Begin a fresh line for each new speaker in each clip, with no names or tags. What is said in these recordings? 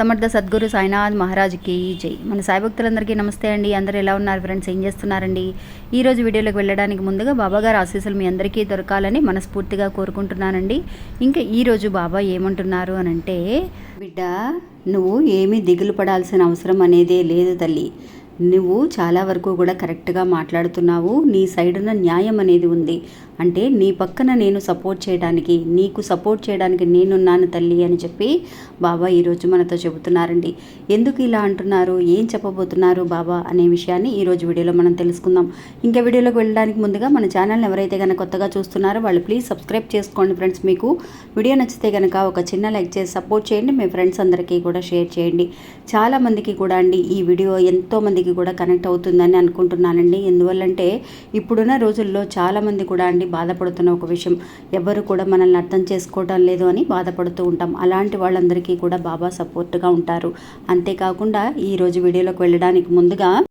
సమర్థ సద్గురు సాయినాథ్ మహారాజ్కి జై. మన సాయి భక్తులందరికీ నమస్తే అండి. అందరూ ఎలా ఉన్నారు ఫ్రెండ్స్? ఏం చేస్తున్నారండి? ఈ రోజు వీడియోలోకి వెళ్ళడానికి ముందుగా బాబాగారు ఆశీస్సులు మీ అందరికీ దొరకాలని మనస్ఫూర్తిగా కోరుకుంటున్నానండి. ఇంకా ఈరోజు బాబా ఏమంటున్నారు అని అంటే బిడ్డ నువ్వు ఏమీ దిగులు పడాల్సిన అవసరం అనేదే లేదు తల్లి. నువ్వు చాలా వరకు కూడా కరెక్ట్గా మాట్లాడుతున్నావు. నీ సైడున న్యాయం అనేది ఉంది. అంటే నీ పక్కన నేను సపోర్ట్ చేయడానికి నీకు సపోర్ట్ చేయడానికి నేనున్నాను తల్లి అని చెప్పి బాబా ఈరోజు మనతో చెబుతున్నారండి. ఎందుకు ఇలా అంటున్నారు? ఏం చెప్పబోతున్నారు బాబా అనే విషయాన్ని ఈరోజు వీడియోలో మనం తెలుసుకుందాం. ఇంకా వీడియోలోకి వెళ్ళడానికి ముందుగా మన ఛానల్ని ఎవరైతే కనుక కొత్తగా చూస్తున్నారో వాళ్ళు ప్లీజ్ సబ్స్క్రైబ్ చేసుకోండి ఫ్రెండ్స్. మీకు వీడియో నచ్చితే కనుక ఒక చిన్న లైక్ చేసి సపోర్ట్ చేయండి. మీ ఫ్రెండ్స్ అందరికీ కూడా షేర్ చేయండి. చాలామందికి కూడా అండి ఈ వీడియో ఎంతో మందికి కూడా కనెక్ట్ అవుతుందని అనుకుంటున్నానండి. ఎందువల్లంటే ఇప్పుడున్న రోజుల్లో చాలామంది కూడా అండి బాధపడుతున్న ఒక విషయం. ఎవరు కూడా మనల్ని అర్థం చేసుకోవటం లేదు అని బాధపడుతూ ఉంటాం. అలాంటి వాళ్ళందరికీ కూడా బాబా సపోర్ట్గా ఉంటారు. అంతేకాకుండా ఈరోజు వీడియోలోకి వెళ్ళడానికి ముందుగా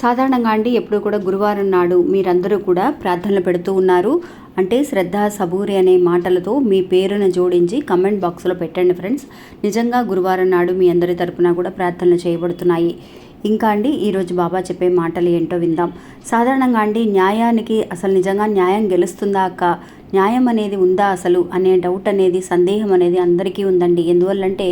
సాధారణంగా అండి ఎప్పుడు కూడా గురువారం నాడు మీరందరూ కూడా ప్రార్థనలు పెడుతూ ఉన్నారు. అంటే శ్రద్ధ సబూరి అనే మాటలతో మీ పేరును జోడించి కమెంట్ బాక్స్లో పెట్టండి ఫ్రెండ్స్. నిజంగా గురువారం నాడు మీ అందరి తరపున కూడా ప్రార్థనలు చేయబడుతున్నాయి. ఇంకా అండి ఈరోజు బాబా చెప్పే మాటలు ఏంటో విందాం. సాధారణంగా అండి న్యాయానికి అసలు నిజంగా న్యాయం గెలుస్తుందా అక్క? న్యాయం అనేది ఉందా అసలు అనే డౌట్ అనేది సందేహం అనేది అందరికీ ఉందండి. ఎందువల్లంటే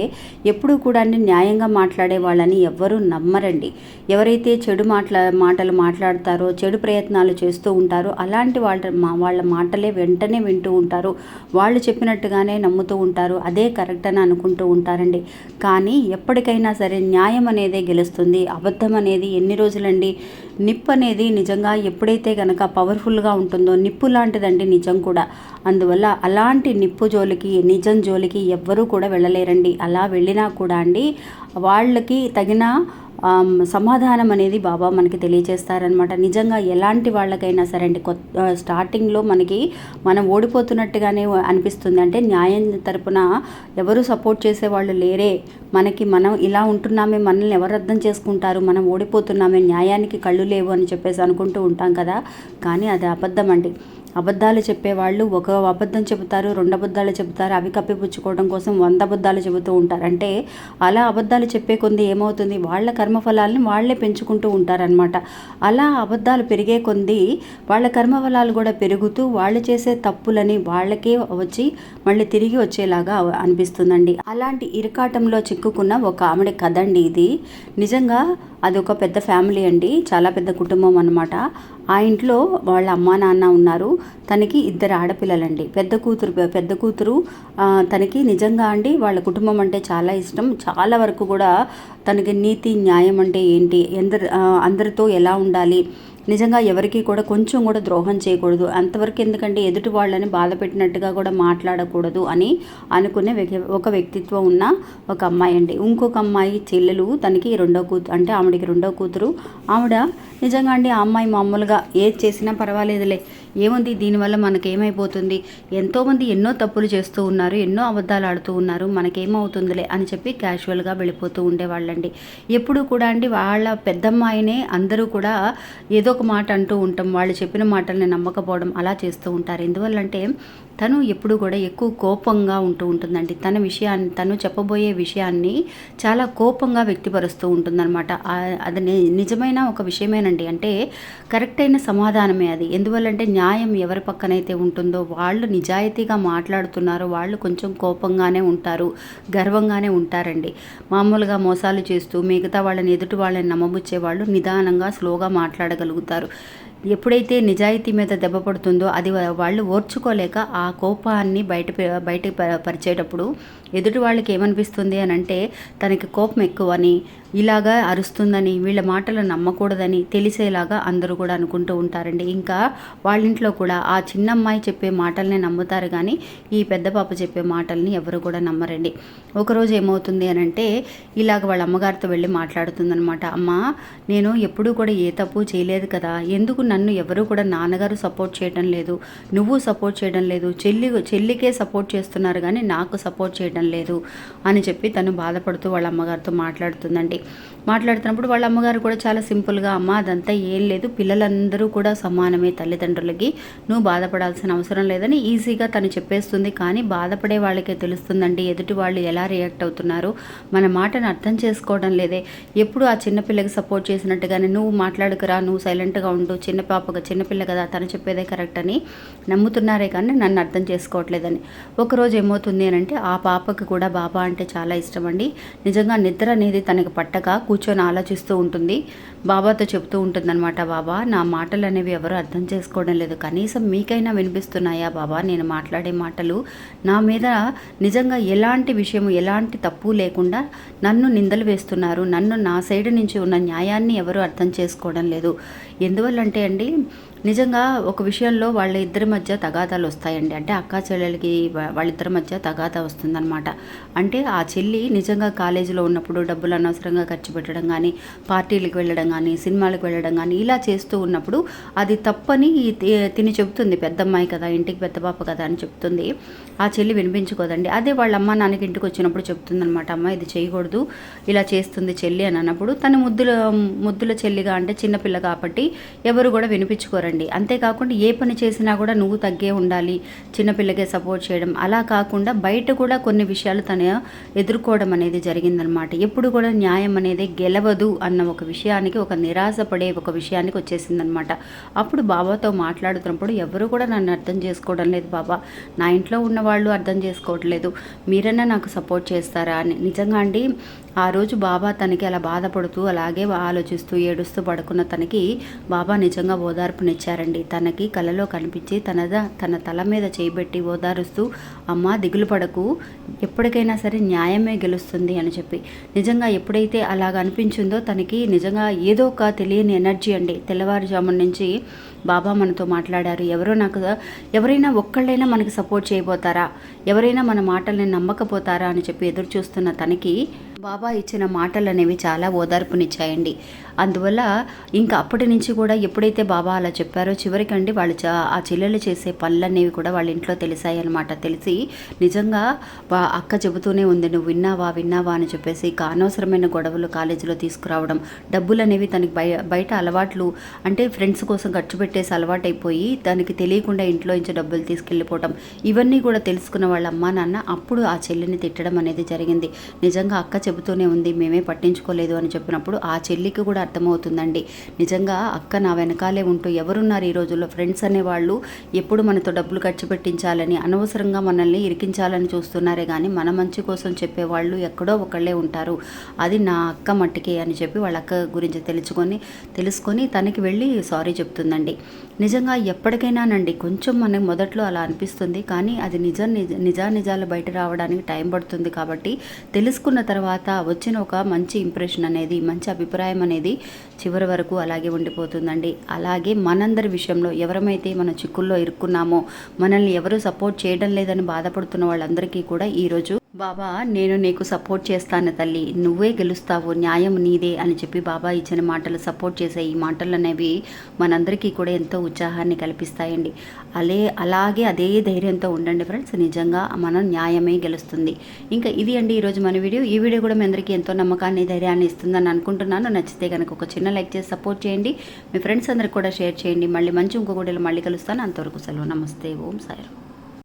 ఎప్పుడూ కూడా న్యాయంగా మాట్లాడే వాళ్ళని ఎవ్వరూ నమ్మరండి. ఎవరైతే చెడు మాట్లా మాటలు మాట్లాడతారో చెడు ప్రయత్నాలు చేస్తూ ఉంటారో అలాంటి వాళ్ళ మా వాళ్ళ మాటలే వెంటనే వింటూ ఉంటారు. వాళ్ళు చెప్పినట్టుగానే నమ్ముతూ ఉంటారు. అదే కరెక్ట్ అని అనుకుంటూ ఉంటారండి. కానీ ఎప్పటికైనా సరే న్యాయం అనేదే గెలుస్తుంది. అబద్ధం అనేది ఎన్ని రోజులండి? నిప్పు అనేది నిజంగా ఎప్పుడైతే కనుక పవర్ఫుల్గా ఉంటుందో నిప్పు లాంటిదండి నిజం కూడా. అందువల్ల అలాంటి నిప్పు జోలికి నిజం జోలికి ఎవ్వరూ కూడా వెళ్ళలేరండి. అలా వెళ్ళినా కూడా అండి వాళ్ళకి తగిన సమాధానం అనేది బాబా మనకి తెలియజేస్తారనమాట నిజంగా ఎలాంటి వాళ్ళకైనా సరే అండి కొత్త స్టార్టింగ్లో మనకి మనం ఓడిపోతున్నట్టుగానే అనిపిస్తుంది. అంటే న్యాయం తరపున ఎవరు సపోర్ట్ చేసేవాళ్ళు లేరే. మనకి మనం ఇలా ఉంటున్నామే మనల్ని ఎవరు అర్థం చేసుకుంటారు మనం ఓడిపోతున్నామే న్యాయానికి కళ్ళు లేవు అని చెప్పేసి అనుకుంటూ ఉంటాం కదా. కానీ అది అబద్ధం అండి. అబద్ధాలు చెప్పేవాళ్ళు ఒక అబద్ధం చెబుతారు రెండు అబద్ధాలు చెబుతారు అవి కప్పిపుచ్చుకోవడం కోసం వంద అబద్ధాలు చెబుతూ ఉంటారు. అంటే అలా అబద్ధాలు చెప్పే కొంది ఏమవుతుంది? వాళ్ళ కర్మఫలాలను వాళ్ళే పెంచుకుంటూ ఉంటారనమాట అలా అబద్ధాలు పెరిగే కొంది వాళ్ళ కర్మఫలాలు కూడా పెరుగుతూ వాళ్ళు చేసే తప్పులని వాళ్ళకే వచ్చి మళ్ళీ తిరిగి వచ్చేలాగా అనిపిస్తుందండి. అలాంటి ఇరకాటంలో చిక్కుకున్న ఒక ఆమెడి కథ అండి ఇది. నిజంగా అది ఒక పెద్ద ఫ్యామిలీ అండి. చాలా పెద్ద కుటుంబం అనమాట ఆ ఇంట్లో వాళ్ళ అమ్మా నాన్న ఉన్నారు. తనకి ఇద్దరు ఆడపిల్లలండి. పెద్ద కూతురు పెద్ద కూతురు తనకి నిజంగా అండి వాళ్ళ కుటుంబం అంటే చాలా ఇష్టం. చాలా వరకు కూడా తనకి నీతి న్యాయం అంటే ఏంటి? ఎందరు అందరితో ఎలా ఉండాలి? నిజంగా ఎవరికి కూడా కొంచెం కూడా ద్రోహం చేయకూడదు. అంతవరకు ఎందుకంటే ఎదుటి వాళ్ళని బాధ పెట్టినట్టుగా కూడా మాట్లాడకూడదు అని అనుకునే ఒక వ్యక్తిత్వం ఉన్న ఒక అమ్మాయి అండి. ఇంకొక అమ్మాయి చెల్లెలు తనకి రెండో కూతురు అంటే ఆవిడకి రెండో కూతురు. ఆవిడ నిజంగా అండి ఆ అమ్మాయి మామూలుగా ఏది చేసినా పర్వాలేదులే. ఏముంది? దీనివల్ల మనకేమైపోతుంది? ఎంతోమంది ఎన్నో తప్పులు చేస్తూ ఉన్నారు ఎన్నో అబద్ధాలు ఆడుతూ ఉన్నారు మనకేమవుతుందిలే అని చెప్పి క్యాజువల్గా వెళ్ళిపోతూ ఉండేవాళ్ళండి. ఎప్పుడు కూడా అండి వాళ్ళ పెద్దమ్మాయినే అందరూ కూడా ఏదో ఒక మాట అంటూ ఉంటాం. వాళ్ళు చెప్పిన మాటల్ని నమ్మకపోవడం అలా చేస్తూ ఉంటారు. ఎందువల్లంటే తను ఎప్పుడు కూడా ఎక్కువ కోపంగా ఉంటూ ఉంటుందండి. తన విషయాన్ని తను చెప్పబోయే విషయాన్ని చాలా కోపంగా వ్యక్తపరుస్తూ ఉంటుందన్నమాట. అది నిజమైన ఒక విషయమేనండి. అంటే కరెక్ట్ అయిన సమాధానమే అది. ఎందువల్లంటే న్యాయం ఎవరి పక్కనైతే ఉంటుందో వాళ్ళు నిజాయితీగా మాట్లాడుతున్నారో వాళ్ళు కొంచెం కోపంగానే ఉంటారు గర్వంగానే ఉంటారండి. మామూలుగా మోసాలు చేస్తూ మిగతా వాళ్ళని ఎదుటి వాళ్ళని నమ్మబుచ్చే వాళ్ళు నిదానంగా స్లోగా మాట్లాడగలుగుతారు. ఎప్పుడైతే నిజాయితీ మీద దెబ్బ పడుతుందో అది వాళ్ళు ఓర్చుకోలేక ఆ కోపాన్ని బయట బయట పరిచేటప్పుడు ఎదుటి వాళ్ళకి ఏమనిపిస్తుంది అని అంటే తనకి కోపం ఎక్కువని ఇలాగా అరుస్తుందని వీళ్ళ మాటలు నమ్మకూడదని తెలిసేలాగా అందరూ కూడా అనుకుంటూ ఉంటారండి. ఇంకా వాళ్ళ ఇంట్లో కూడా ఆ చిన్న అమ్మాయి చెప్పే మాటల్ని నమ్ముతారు కానీ ఈ పెద్ద పాప చెప్పే మాటల్ని ఎవరు కూడా నమ్మరండి. ఒకరోజు ఏమవుతుంది అని అంటే ఇలాగ వాళ్ళ అమ్మగారితో వెళ్ళి మాట్లాడుతుందనమాట అమ్మ నేను ఎప్పుడూ కూడా ఏ తప్పు చేయలేదు కదా. ఎందుకు నన్ను ఎవరు కూడా నాన్నగారు సపోర్ట్ చేయడం లేదు? నువ్వు సపోర్ట్ చేయడం లేదు. చెల్లి చెల్లికే సపోర్ట్ చేస్తున్నారు కానీ నాకు సపోర్ట్ చేయడం లేదు అని చెప్పి తను బాధపడుతూ వాళ్ళ అమ్మగారితో మాట్లాడుతుందండి. మాట్లాడుతున్నప్పుడు వాళ్ళ అమ్మగారు కూడా చాలా సింపుల్గా అమ్మ అదంతా ఏం లేదు. పిల్లలందరూ కూడా సమానమే తల్లిదండ్రులకి. నువ్వు బాధపడాల్సిన అవసరం లేదని ఈజీగా తను చెప్పేస్తుంది. కానీ బాధపడే వాళ్ళకే తెలుస్తుందండి. ఎదుటి వాళ్ళు ఎలా రియాక్ట్ అవుతున్నారు? మన మాటను అర్థం చేసుకోవడం లేదే. ఎప్పుడు ఆ చిన్నపిల్లకి సపోర్ట్ చేసినట్టుగానే నువ్వు మాట్లాడుకురా నువ్వు సైలెంట్గా ఉండు. చిన్న పాపగా చిన్నపిల్ల కదా తను చెప్పేదే కరెక్ట్ అని నమ్ముతున్నారే కానీ నన్ను అర్థం చేసుకోవట్లేదని. ఒకరోజు ఏమవుతుంది అని అంటే ఆ పాపకు కూడా బాబా అంటే చాలా ఇష్టం అండి. నిజంగా నిద్ర అనేది తనకి పట్టక కూర్చొని ఆలోచిస్తూ ఉంటుంది. బాబాతో చెప్తూ ఉంటుందన్నమాట బాబా నా మాటలు అనేవి ఎవరు అర్థం చేసుకోవడం లేదు. కనీసం మీకైనా వినిపిస్తున్నాయా బాబా? నేను మాట్లాడే మాటలు నా మీద నిజంగా ఎలాంటి విషయం ఎలాంటి తప్పు లేకుండా నన్ను నిందలు వేస్తున్నారు. నన్ను నా సైడ్ నుంచి ఉన్న న్యాయాన్ని ఎవరు అర్థం చేసుకోవడం లేదు. ఎందువల్లంటే అండి నిజంగా ఒక విషయంలో వాళ్ళ ఇద్దరి మధ్య తగాదాలు వస్తాయండి. అంటే అక్క చెల్లెలకి వాళ్ళిద్దరి మధ్య తగాదా వస్తుందన్నమాట. అంటే ఆ చెల్లి నిజంగా కాలేజీలో ఉన్నప్పుడు డబ్బులు అనవసరంగా ఖర్చు పెట్టడం కానీ పార్టీలకు వెళ్ళడం కానీ సినిమాలకు వెళ్ళడం కానీ ఇలా చేస్తూ ఉన్నప్పుడు అది తప్పని తి- తిని చెబుతుంది. పెద్దమ్మాయి కదా ఇంటికి పెద్ద పాప కదా అని చెప్తుంది ఆ చెల్లి వినిపించుకోదండి. అదే వాళ్ళ అమ్మ నాన్నకి ఇంటికి వచ్చినప్పుడు చెప్తుంది అనమాట అమ్మ ఇది చేయకూడదు. ఇలా చేస్తుంది చెల్లి అని అన్నప్పుడు తన ముద్దుల ముద్దుల చెల్లిగా అంటే చిన్నపిల్ల కాబట్టి ఎవరు కూడా వినిపించుకోరండి. అంతేకాకుండా ఏ పని చేసినా కూడా నువ్వు తగ్గే ఉండాలి చిన్నపిల్లకే సపోర్ట్ చేయడం. అలా కాకుండా బయట కూడా కొన్ని విషయాలు తన ఎదుర్కోవడం అనేది జరిగిందనమాట. ఎప్పుడు కూడా న్యాయం అనేది గెలవదు అన్న ఒక విషయానికి ఒక నిరాశపడే ఒక విషయానికి వచ్చేసిందనమాట. అప్పుడు బాబాతో మాట్లాడుతున్నప్పుడు ఎవరు కూడా నన్ను అర్థం చేసుకోవడం లేదు బాబా. నా ఇంట్లో ఉన్న వాళ్ళు అర్థం చేసుకోవట్లేదు. మీరన్నా నాకు సపోర్ట్ చేస్తారా అని. నిజంగా అండి ఆ రోజు బాబా తనకి అలా బాధపడుతూ అలాగే ఆలోచిస్తూ ఏడుస్తూ పడుకున్న తనకి బాబా నిజంగా ఓదార్పునిచ్చారండి. తనకి కలలో కనిపించి తనద తన తల మీద చేయబెట్టి ఓదారుస్తూ అమ్మ దిగులు పడకు. ఎప్పటికైనా సరే న్యాయమే గెలుస్తుంది అని చెప్పి. నిజంగా ఎప్పుడైతే అలాగ అనిపించిందో తనకి నిజంగా ఏదో ఒక తెలియని ఎనర్జీ అండి. తెల్లవారుజామున నుంచి బాబా మనతో మాట్లాడారు. ఎవరో నాకు ఎవరైనా ఒక్కళ్ళైనా మనకి సపోర్ట్ చేయబోతారా? ఎవరైనా మన మాటల్ని నమ్మకపోతారా? అని చెప్పి ఎదురు చూస్తున్న తనకి బాబా ఇచ్చిన మాటలు అనేవి చాలా ఓదార్పునిచ్చాయండి. అందువల్ల ఇంకా అప్పటి నుంచి కూడా ఎప్పుడైతే బాబా అలా చెప్పారో చివరికండి వాళ్ళు ఆ చెల్లెలు చేసే పనులు అనేవి కూడా వాళ్ళ ఇంట్లో తెలిసాయన్నమాట. తెలిసి నిజంగా అక్క చెబుతూనే ఉంది నువ్వు విన్నావా విన్నావా అని చెప్పేసి ఇక అనవసరమైన గొడవలు కాలేజీలో తీసుకురావడం డబ్బులు అనేవి తనకి బయ బయట అలవాట్లు అంటే ఫ్రెండ్స్ కోసం ఖర్చు పెట్టేసి అలవాటైపోయి తనకి తెలియకుండా ఇంట్లో నుంచి డబ్బులు తీసుకెళ్ళిపోవటం ఇవన్నీ కూడా తెలుసుకున్న వాళ్ళ అమ్మా నాన్న అప్పుడు ఆ చెల్లిని తిట్టడం అనేది జరిగింది. నిజంగా అక్క చెబుతూనే ఉంది మేమే పట్టించుకోలేదు అని చెప్పినప్పుడు ఆ చెల్లికి కూడా అర్థమవుతుందండి. నిజంగా అక్క నా వెనకాలే ఉంటూ ఎవరున్నారు ఈ రోజుల్లో? ఫ్రెండ్స్ అనేవాళ్ళు ఎప్పుడు మనతో డబ్బులు ఖర్చు పెట్టించాలని అనవసరంగా మనల్ని ఇరికించాలని చూస్తున్నారే కానీ మన మంచి కోసం చెప్పేవాళ్ళు ఎక్కడో ఒకళ్ళే ఉంటారు. అది నా అక్క మట్టికే అని చెప్పి వాళ్ళ అక్క గురించి తెలుసుకొని తెలుసుకొని తనకి వెళ్ళి సారీ చెప్తుందండి. నిజంగా ఎప్పటికైనానండి కొంచెం మనకి మొదట్లో అలా అనిపిస్తుంది కానీ అది నిజ నిజ నిజా నిజాలు బయట రావడానికి టైం పడుతుంది కాబట్టి తెలుసుకున్న తర్వాత వచ్చిన ఒక మంచి ఇంప్రెషన్ అనేది మంచి అభిప్రాయం అనేది చివరి వరకు అలాగే ఉండిపోతుందండి. అలాగే మనందరి విషయంలో ఎవరమైతే మన చిక్కుల్లో ఇరుక్కున్నామో మనల్ని ఎవరు సపోర్ట్ చేయడం లేదని బాధపడుతున్న వాళ్ళందరికీ కూడా ఈరోజు బాబా నేను నీకు సపోర్ట్ చేస్తాను తల్లి. నువ్వే గెలుస్తావు. న్యాయం నీదే అని చెప్పి బాబా ఇచ్చిన మాటలు సపోర్ట్ చేసే ఈ మాటలు అనేవి మనందరికీ కూడా ఎంతో ఉత్సాహాన్ని కల్పిస్తాయండి. అలే అలాగే అదే ధైర్యంతో ఉండండి ఫ్రెండ్స్. నిజంగా మనం న్యాయమే గెలుస్తుంది. ఇంకా ఇది అండి ఈరోజు మన వీడియో. ఈ వీడియో కూడా మీ అందరికీ ఎంతో నమ్మకాన్ని ధైర్యాన్ని ఇస్తుందని అనుకుంటున్నాను. నచ్చితే కనుక ఒక చిన్న లైక్ చేసి సపోర్ట్ చేయండి. మీ ఫ్రెండ్స్ అందరికి కూడా షేర్ చేయండి. మళ్ళీ మంచి ఇంకొకటి మళ్ళీ కలుస్తాను. అంతవరకు సెలవు. నమస్తే. ఓం సాయిరామ్